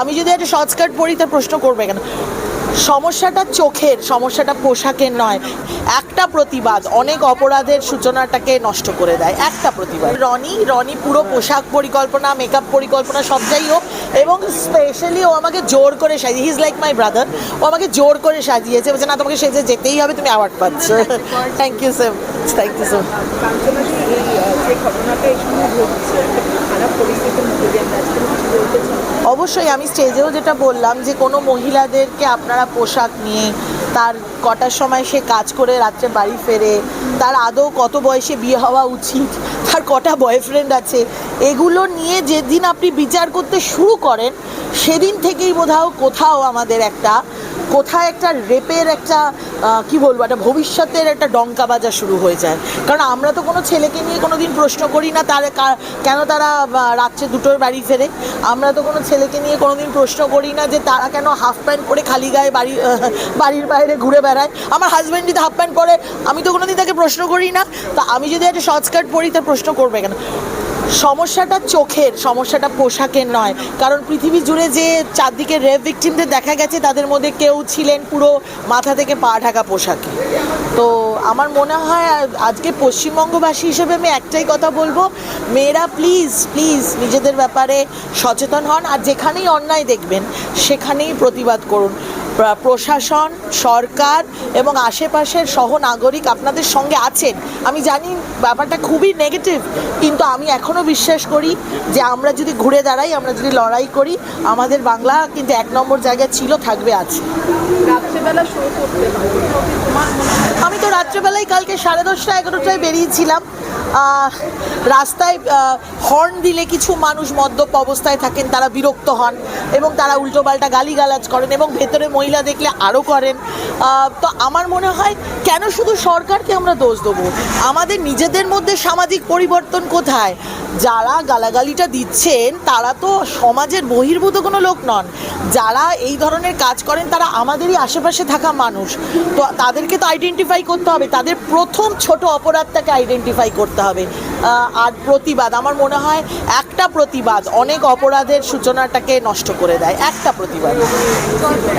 আমি যদি একটা শর্ট স্কার্ট পরি তা প্রশ্ন করবে কেন? সমস্যাটা চোখের, সমস্যাটা পোশাকের নয়। একটা প্রতিবাদ অনেক অপরাধের সূচনাটাকে নষ্ট করে দেয়। একটা প্রতিবাদ। রনি রনি পুরো পোশাক পরিকল্পনা মেকআপ পরিকল্পনা সবটাই হোক, এবং স্পেশালি ও আমাকে জোর করে সাজিয়ে হিজ লাইক মাই ব্রাদার ও আমাকে জোর করে সাজিয়েছে, বলছে, না, তোমাকে সেজে যেতেই হবে, তুমি অ্যাওয়ার্ড পাচ্ছ। Thank you sir thank you sir কাঞ্চনাদি অবশ্যই আমি স্টেজেও যেটা বললাম যে কোনো মহিলাদেরকে আপনারা পোশাক নিয়ে, তার কটার সময় সে কাজ করে রাত্রে বাড়ি ফেরে, তার আদৌ কত বয়সে বিয়ে হওয়া উচিত, তার কটা বয়ফ্রেন্ড আছে, এগুলো নিয়ে যেদিন আপনি বিচার করতে শুরু করেন, সেদিন থেকেই বোধহয় কোথাও আমাদের একটা কোথায় একটা রেপের একটা কি বলব, একটা ভবিষ্যতের একটা ডঙ্কা বাজা শুরু হয়ে যায়। কারণ আমরা তো কোনো ছেলেকে নিয়ে কোনো দিন প্রশ্ন করি না, তার কেন তারা রাত্রে দুটোর বাড়ি ফেরে? আমরা তো কোনো ছেলেকে নিয়ে কোনো দিন প্রশ্ন করি না যে তারা কেন হাফ প্যান্ট পরে খালি গায়ে বাড়ি বাড়ির বাইরে ঘুরে বেড়ায়। আমার হাজব্যান্ড যদি হাফ প্যান্ট পরে, আমি তো কোনো দিন তাকে প্রশ্ন করি না। তা আমি যদি একটা শর্ট স্কার্ট পরি, তার প্রশ্ন করবে কেন? সমস্যাটা চোখের, সমস্যাটা পোশাকের নয়। কারণ পৃথিবী জুড়ে যে চারদিকে রেপ ভিকটিমদের দেখা গেছে, তাদের মধ্যে কেউ ছিলেন পুরো মাথা থেকে পা ঢাকা পোশাকে। তো আমার মনে হয় আজকে পশ্চিমবঙ্গবাসী হিসেবে আমি একটাই কথা বলব, মেয়েরা প্লিজ প্লিজ নিজেদের ব্যাপারে সচেতন হন, আর যেখানেই অন্যায় দেখবেন, সেখানেই প্রতিবাদ করুন। প্রশাসন, সরকার এবং আশেপাশের সহ নাগরিক আপনাদের সঙ্গে আছেন। আমি জানি ব্যাপারটা খুবই নেগেটিভ কিন্তু আমি এখনও বিশ্বাস করি যে আমরা যদি ঘুরে দাঁড়াই, আমরা যদি লড়াই করি, আমাদের বাংলা কিন্তু এক নম্বর জায়গায় ছিল, থাকবে আছে রাত্রেবেলা শুরু করতে আমি তো রাত্রেবেলায় কালকে সাড়ে দশটা, এগারোটায় বেরিয়েছিলাম। রাস্তায় হর্ন দিলে কিছু মানুষ মদ্যপ অবস্থায় থাকেন, তারা বিরক্ত হন এবং তারা উল্টোপাল্টা গালিগালাজ করেন এবং ভেতরে মহিলা দেখলে আরও করেন। তো আমার মনে হয়, কেন শুধু সরকারকে আমরা দোষ দেবো? আমাদের নিজেদের মধ্যে সামাজিক পরিবর্তন কোথায়? যারা গালাগালিটা দিচ্ছেন, তারা তো সমাজের বহির্ভূত কোনো লোক নন। যারা এই ধরনের কাজ করেন, তারা আমাদেরই আশেপাশে থাকা মানুষ। তো তাদেরকে তো আইডেন্টিফাই করতে হবে। তাদের প্রথম ছোট অপরাধটাকে আইডেন্টিফাই করতে হবে। আর প্রতিবাদ। আমার মনে হয় একটা প্রতিবাদ অনেক অপরাধের সূচনাটাকে নষ্ট করে দেয়। একটা প্রতিবাদ।